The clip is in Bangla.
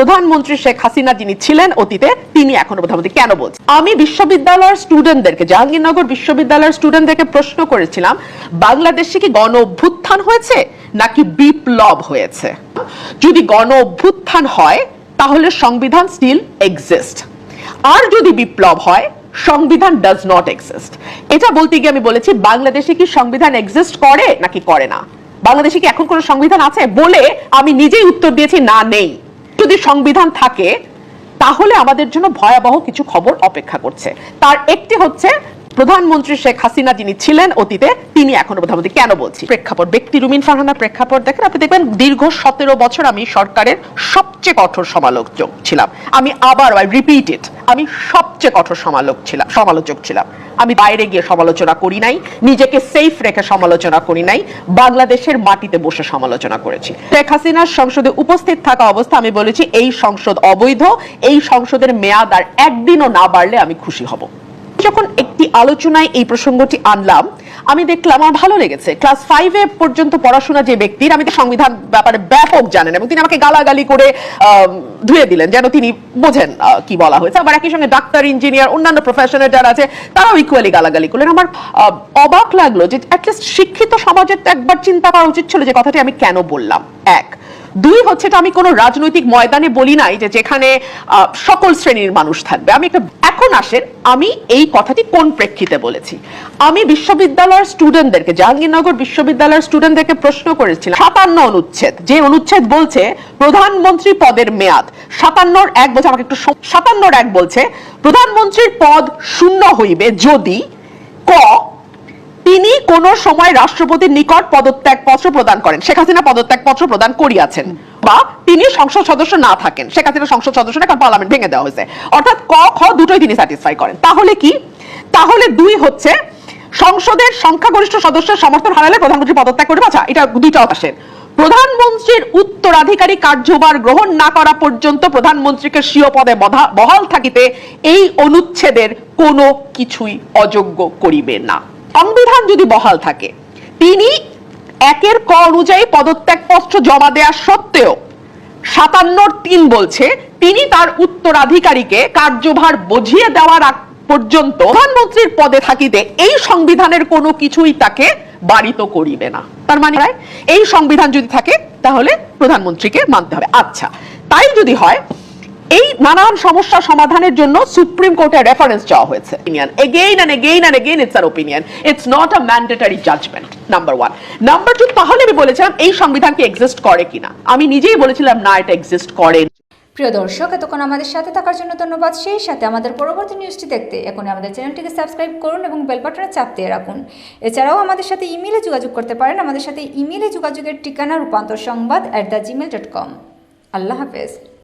প্রধানমন্ত্রী শেখ হাসিনা যিনি ছিলেন অতীতে, তিনি এখনও প্রধানমন্ত্রী। কেন বলছেন আমি বিশ্ববিদ্যালয়ের স্টুডেন্টদেরকে, জাহাঙ্গীরনগর বিশ্ববিদ্যালয়ের স্টুডেন্টদেরকে প্রশ্ন করেছিলাম, বাংলাদেশে কি গণ অভ্যুত্থান হয়েছে নাকি বিপ্লব হয়েছে? যদি গণ অভ্যুত্থান হয়, তাহলে সংবিধান স্টিল এক্সিস্ট আর যদি বিপ্লব হয়, সংবিধান ডাজ নট এক্সিস্ট এটা বলতে গিয়ে আমি বলেছি, বাংলাদেশে কি সংবিধান এক্সিস্ট করে নাকি করে না? বাংলাদেশে কি এখন কোনো সংবিধান আছে বলে আমি নিজেই উত্তর দিয়েছি, না, নেই। যদি সংবিধান থাকে তাহলে আমাদের জন্য ভয়াবহ কিছু খবর অপেক্ষা করছে। তার একটি হচ্ছে প্রধানমন্ত্রী শেখ হাসিনা যিনি ছিলেন অতীতে, তিনি এখনও প্রধানমন্ত্রী কেন বলছি? প্রেক্ষাপট। ব্যক্তি রুমিন ফারহানার প্রেক্ষাপট দেখেন, আপনি দেখবেন দীর্ঘ সতেরো বছর আমি সরকারের সবচেয়ে কঠোর সমালোচক ছিলাম। আমি আবার আই রিপিট ইট আমি সবচেয়ে কঠোর সমালোচক ছিলাম সমালোচক ছিলাম। আমি বাইরে গিয়ে সমালোচনা করি নাই, নিজেকে সেফ রেখে সমালোচনা করি নাই, বাংলাদেশের মাটিতে বসে সমালোচনা করেছি। শেখ হাসিনার সংসদে উপস্থিত থাকা অবস্থা আমি বলেছি, এই সংসদ অবৈধ, এই সংসদের মেয়াদ আর একদিনও না বাড়লে আমি খুশি হব। যখন একটি আলোচনায় এই প্রসঙ্গটি আনলাম, আমি দেখলাম আমার ভালো লেগেছে। ক্লাস ফাইভে পর্যন্ত পড়াশোনা যে ব্যক্তির, আমি তো সংবিধান ব্যাপারে ব্যাপক জানেন এবং তিনি আমাকে গালাগালি করে ধুয়ে দিলেন, যেন তিনি বোঝেন কি বলা হয়েছে। আবার একই সঙ্গে ডাক্তার ইঞ্জিনিয়ার অন্যান্য প্রফেশনের যারা আছে, তারাও ইকুয়ালি গালাগালি করলেন। আমার অবাক লাগল যে অ্যাটলিস্ট শিক্ষিত সমাজের তো একবার চিন্তা করা উচিত ছিল যে কথাটি আমি কেন বললাম। এক দুই হচ্ছে এটা আমি কোনো রাজনৈতিক ময়দানে বলি নাই যে যেখানে সকল শ্রেণির মানুষ থাকবে। আমি একটা এখন আসেন, আমি এই কথাটি কোন প্রেক্ষিতে বলেছি? আমি বিশ্ববিদ্যালয়ের স্টুডেন্টদেরকে জাহাঙ্গীরনগর বিশ্ববিদ্যালয়ের স্টুডেন্টদেরকে প্রশ্ন করেছিলাম। সাতান্ন অনুচ্ছেদ। যে অনুচ্ছেদ বলছে, প্রধানমন্ত্রী পদের মেয়াদ। সাতান্নর এক বলছে, আমাকে একটু সাতান্নর এক বলছে, প্রধানমন্ত্রীর পদ শূন্য হইবে যদি তিনি কোন সময় রাষ্ট্রপতির নিকট পদত্যাগ পত্র প্রদান করেন। শেখ হাসিনা পদত্যাগ পত্র প্রদান করিয়াছেন। বা তিনি সংসদ সদস্য না থাকেন। শেখ হাসিনা সংসদ সদস্য না কারণ পার্লামেন্ট ভেঙে দেওয়া হয়েছে। অর্থাৎ ক, খ দুটোই তিনি স্যাটিসফাই করেন। তাহলে কি? তাহলে দুই হচ্ছে, সংসদের সংখ্যাগরিষ্ঠ সদস্যের সমর্থন হারালে প্রধানমন্ত্রী পদত্যাগ করবে। আচ্ছা এটা দুইটা আসেন। প্রধানমন্ত্রীর উত্তরাধিকারী কার্যভার গ্রহণ না করা পর্যন্ত প্রধানমন্ত্রীকে স্বীয় পদে বহাল থাকিতে এই অনুচ্ছেদের কোনো কিছুই অযোগ্য করিবে না। সংবিধান যদি বহাল থাকে, তিনি একের ক অনুযায়ী পদত্যাগ পত্র জমা দেওয়া সত্ত্বেও সাতান্নর তিন বলছে, তিনি তার উত্তরাধিকারীকে কার্যভার বুঝিয়ে দেওয়ার পর্যন্ত প্রধানমন্ত্রীর পদে থাকিতে এই সংবিধানের কোনো কিছুই তাকে বাড়িত করিবে না। তার মানে এই সংবিধান যদি থাকে, তাহলে প্রধানমন্ত্রীকে মানতে হবে। আচ্ছা তাই যদি হয় এই নানান সমস্যা সমাধানের জন্য সুপ্রিম কোর্টের রেফারেন্স চাওয়া হয়েছে। Again and again and again it's our opinion it's not a mandatory judgement number one number two তাহলে আমি বলেছিলাম এই সংবিধান কি এক্সিস্ট করে কিনা। আমি নিজেই বলেছিলাম, না, এটা এক্সিস্ট করে প্রিয় দর্শক, এতক্ষণ আমাদের সাথে থাকার জন্য ধন্যবাদ। সেই সাথে আমাদের পরবর্তী নিউজটি দেখতে এখন আমাদের চ্যানেলটিকে সাবস্ক্রাইব করুন এবং বেল বাটনে চাপ দিয়ে রাখুন। এছাড়াও আমাদের সাথে ইমেলে যোগাযোগ করতে পারেন। আমাদের সাথে ইমেলে যোগাযোগের ঠিকানা, Rupantar Sangbad at the Gmail dot com আল্লাহ হাফেজ।